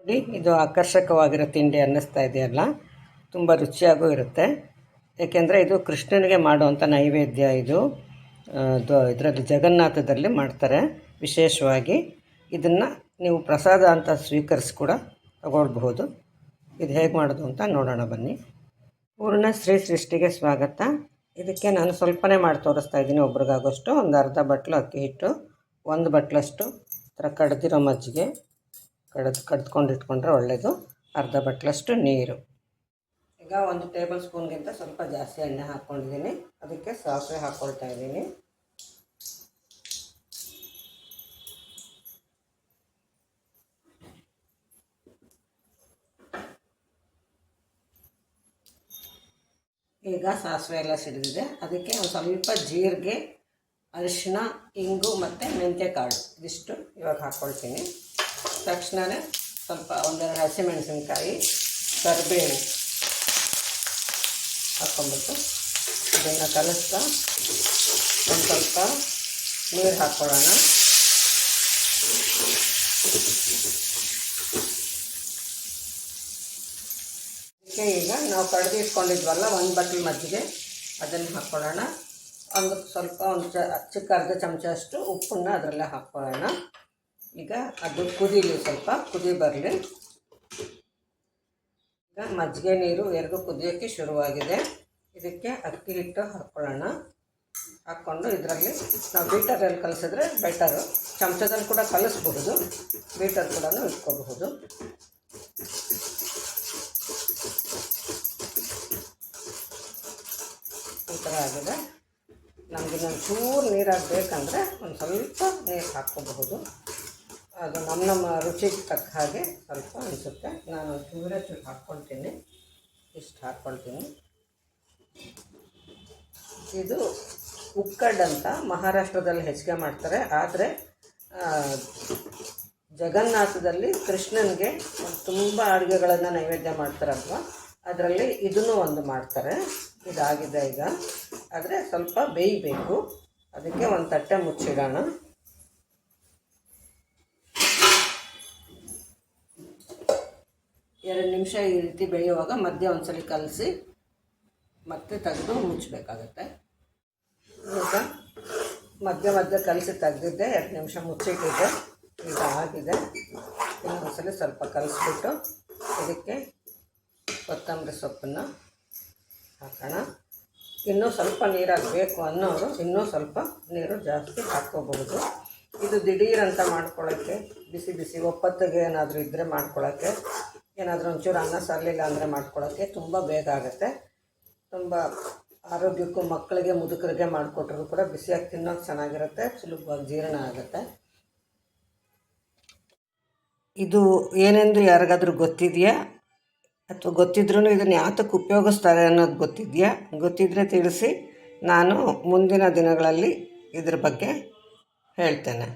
ನೋಡಿ, ಇದು ಆಕರ್ಷಕವಾಗಿರೋ ತಿಂಡಿ ಅನ್ನಿಸ್ತಾ ಇದೆಯಲ್ಲ, ತುಂಬ ರುಚಿಯಾಗೂ ಇರುತ್ತೆ. ಏಕೆಂದರೆ ಇದು ಕೃಷ್ಣನಿಗೆ ಮಾಡುವಂಥ ನೈವೇದ್ಯ ಇದು. ಇದರಲ್ಲಿ ಜಗನ್ನಾಥದಲ್ಲಿ ಮಾಡ್ತಾರೆ, ವಿಶೇಷವಾಗಿ. ಇದನ್ನು ನೀವು ಪ್ರಸಾದ ಅಂತ ಸ್ವೀಕರಿಸಿ ಕೂಡ ತಗೊಳ್ಬಹುದು. ಇದು ಹೇಗೆ ಮಾಡೋದು ಅಂತ ನೋಡೋಣ ಬನ್ನಿ. ಪೂರ್ಣ ಶ್ರೀ ಸೃಷ್ಟಿಗೆ ಸ್ವಾಗತ. ಇದಕ್ಕೆ ನಾನು ಸ್ವಲ್ಪನೇ ಮಾಡಿ ತೋರಿಸ್ತಾ ಇದ್ದೀನಿ ಒಬ್ರಿಗಾಗೋಷ್ಟು. ಒಂದು ಅರ್ಧ ಬಟ್ಲು ಅಕ್ಕಿ ಹಿಟ್ಟು, ಒಂದು ಬಟ್ಲಷ್ಟು ಥರ ಕಡ್ದಿರೋ ಮಜ್ಜಿಗೆ. ಕಡ್ದು ಕಡ್ದುಕೊಂಡು ಇಟ್ಕೊಂಡ್ರೆ ಒಳ್ಳೆಯದು ಅರ್ಧ ಬಟ್ಲಷ್ಟು ನೀರು. ಈಗ ಒಂದು ಟೇಬಲ್ ಸ್ಪೂನ್ಗಿಂತ ಸ್ವಲ್ಪ ಜಾಸ್ತಿ ಎಣ್ಣೆ ಹಾಕ್ಕೊಂಡಿದ್ದೀನಿ. ಅದಕ್ಕೆ ಸಾಸಿವೆ ಹಾಕ್ಕೊಳ್ತಾ ಇದ್ದೀನಿ. ಈಗ ಸಾಸಿವೆ ಎಲ್ಲ ಸಿಡಿದಿದೆ. ಅದಕ್ಕೆ ಒಂದು ಸ್ವಲ್ಪ ಜೀರಿಗೆ ಅರಿಶಿನ ಇಂಗು ಮತ್ತು ಮೆಂತ್ಯ ಕಾಳು. ಇದಿಷ್ಟು ಇವಾಗ ಹಾಕ್ಕೊಳ್ತೀನಿ ತಕ್ಷಣವೇ ಸ್ವಲ್ಪ ಒಂದೆರಡು ಹಸಿಮೆಣಸಿನ್ಕಾಯಿ ಕರಿಬೇವು ಹಾಕ್ಕೊಂಬಿಟ್ಟು ಇದನ್ನು ಕಲಿಸ್ತಾ ಒಂದು ಸ್ವಲ್ಪ ನೀರು ಹಾಕ್ಕೊಳ್ಳೋಣ ಅದಕ್ಕೆ ಈಗ ನಾವು ಕಡ್ದು ಇಟ್ಕೊಂಡಿದ್ವಲ್ಲ ಒಂದು ಬಟ್ಲು ಮಜ್ಜಿಗೆ, ಅದನ್ನು ಹಾಕ್ಕೊಳ್ಳೋಣ ಒಂದು ಸ್ವಲ್ಪ ಒಂದು ಚ ಚಿಕ್ಕ ಅರ್ಧ ಚಮಚ ಅಷ್ಟು ಉಪ್ಪನ್ನು ಅದರಲ್ಲೇ ಹಾಕ್ಕೊಳ್ಳೋಣ ಈಗ ಅದು ಕುದೀಲಿ ಸ್ವಲ್ಪ ಕುದಿ ಬರಲಿ. ಈಗ ಮಜ್ಜಿಗೆ ನೀರು ಎರಡು ಕುದಿಯೋಕ್ಕೆ ಶುರುವಾಗಿದೆ. ಇದಕ್ಕೆ ಅಕ್ಕಿ ಹಿಟ್ಟು ಹಾಕ್ಕೊಳ್ಳೋಣ ಹಾಕ್ಕೊಂಡು ಇದರಲ್ಲಿ ನಾವು ಬೀಟರಲ್ಲಿ ಕಲಿಸಿದ್ರೆ ಬೆಟರು ಚಮಚದಲ್ಲಿ ಕೂಡ ಕಲಿಸ್ಬಹುದು. ಬೀಟರ್ ಕೂಡ ಇಟ್ಕೋಬಹುದು. ಈ ಥರ ಆಗಿದೆ. ನಮಗೆ ಇನ್ನೊಂದು ಚೂರು ನೀರಾಗಬೇಕಂದ್ರೆ ಒಂದು ಸ್ವಲ್ಪ ನೀರು ಹಾಕ್ಕೋಬಹುದು. ಅದು ನಮ್ಮ ನಮ್ಮ ರುಚಿಗೆ ತಕ್ಕ ಹಾಗೆ ಸ್ವಲ್ಪ ಅನಿಸುತ್ತೆ. ನಾನು ಚೂರ ಚೂರು ಹಾಕ್ಕೊಳ್ತೀನಿ. ಇಷ್ಟು ಹಾಕ್ಕೊಳ್ತೀನಿ. ಇದು ಉಕ್ಕಡ್ ಅಂತ ಮಹಾರಾಷ್ಟ್ರದಲ್ಲಿ ಹೆಚ್ಚಿಗೆ ಮಾಡ್ತಾರೆ. ಆದರೆ ಜಗನ್ನಾಥದಲ್ಲಿ ಕೃಷ್ಣನಿಗೆ ತುಂಬ ಅಡುಗೆಗಳನ್ನು ನೈವೇದ್ಯ ಮಾಡ್ತಾರಲ್ವ? ಅದರಲ್ಲಿ ಇದನ್ನು ಒಂದು ಮಾಡ್ತಾರೆ. ಇದಾಗಿದೆ ಈಗ. ಆದರೆ ಸ್ವಲ್ಪ ಬೇಯಬೇಕು. ಅದಕ್ಕೆ ಒಂದು ತಟ್ಟೆ ಮುಚ್ಚಿಡೋಣ. ಎರಡು ನಿಮಿಷ ಈ ರೀತಿ ಬೇಯುವಾಗ ಮಧ್ಯ ಒಂದ್ಸಲಿ ಕಲಸಿ ಮತ್ತೆ ತೆಗೆದು ಮುಚ್ಚಬೇಕಾಗತ್ತೆ. ಈಗ ಮಧ್ಯ ಮಧ್ಯ ಕಲಸಿ ತೆಗೆದಿದ್ದೆ, ಎರಡು ನಿಮಿಷ ಮುಚ್ಚಿಟ್ಟಿದ್ದೆ. ಈಗ ಆಗಿದೆ. ಇನ್ನೊಂದ್ಸಲಿ ಸ್ವಲ್ಪ ಕಲಸಿಬಿಟ್ಟು ಇದಕ್ಕೆ ಕೊತ್ತಂಬರಿ ಸೊಪ್ಪನ್ನು ಹಾಕೋಣ. ಇನ್ನೂ ಸ್ವಲ್ಪ ನೀರಾಗಿ ಬೇಕು ಅನ್ನೋರು ಇನ್ನೂ ಸ್ವಲ್ಪ ನೀರು ಜಾಸ್ತಿ ಹಾಕ್ಕೋಬಹುದು. ಇದು ದಿಢೀರಂತ ಮಾಡ್ಕೊಳ್ಳೋಕ್ಕೆ, ಬಿಸಿ ಬಿಸಿ ಒಪ್ಪತ್ತಿಗೆ ಏನಾದರೂ ಇದ್ದರೆ ಮಾಡ್ಕೊಳ್ಳೋಕ್ಕೆ ಏನಾದರೂ ಒಂಚೂರು ಅನ್ನ ಸರಲಿಲ್ಲ ಅಂದರೆ ಮಾಡ್ಕೊಳ್ಳೋಕ್ಕೆ ತುಂಬ ಬೇಗ ಆಗುತ್ತೆ. ತುಂಬ ಆರೋಗ್ಯಕ್ಕೂ ಮಕ್ಕಳಿಗೆ ಮುದುಕರಿಗೆ ಮಾಡಿಕೊಟ್ರು ಕೂಡ ಬಿಸಿಯಾಗಿ ತಿನ್ನೋಕೆ ಚೆನ್ನಾಗಿರುತ್ತೆ, ಸುಲಭವಾಗಿ ಜೀರ್ಣ ಆಗುತ್ತೆ. ಇದು ಏನೆಂದು ಯಾರಿಗಾದ್ರೂ ಗೊತ್ತಿದೆಯಾ? ಅಥವಾ ಗೊತ್ತಿದ್ರೂ ಇದನ್ನು ಯಾತಕ್ಕೆ ಉಪಯೋಗಿಸ್ತಾರೆ ಅನ್ನೋದು ಗೊತ್ತಿದೆಯಾ? ಗೊತ್ತಿದ್ದರೆ ತಿಳಿಸಿ. ನಾನು ಮುಂದಿನ ದಿನಗಳಲ್ಲಿ ಇದ್ರ ಬಗ್ಗೆ ಹೇಳ್ತೇನೆ.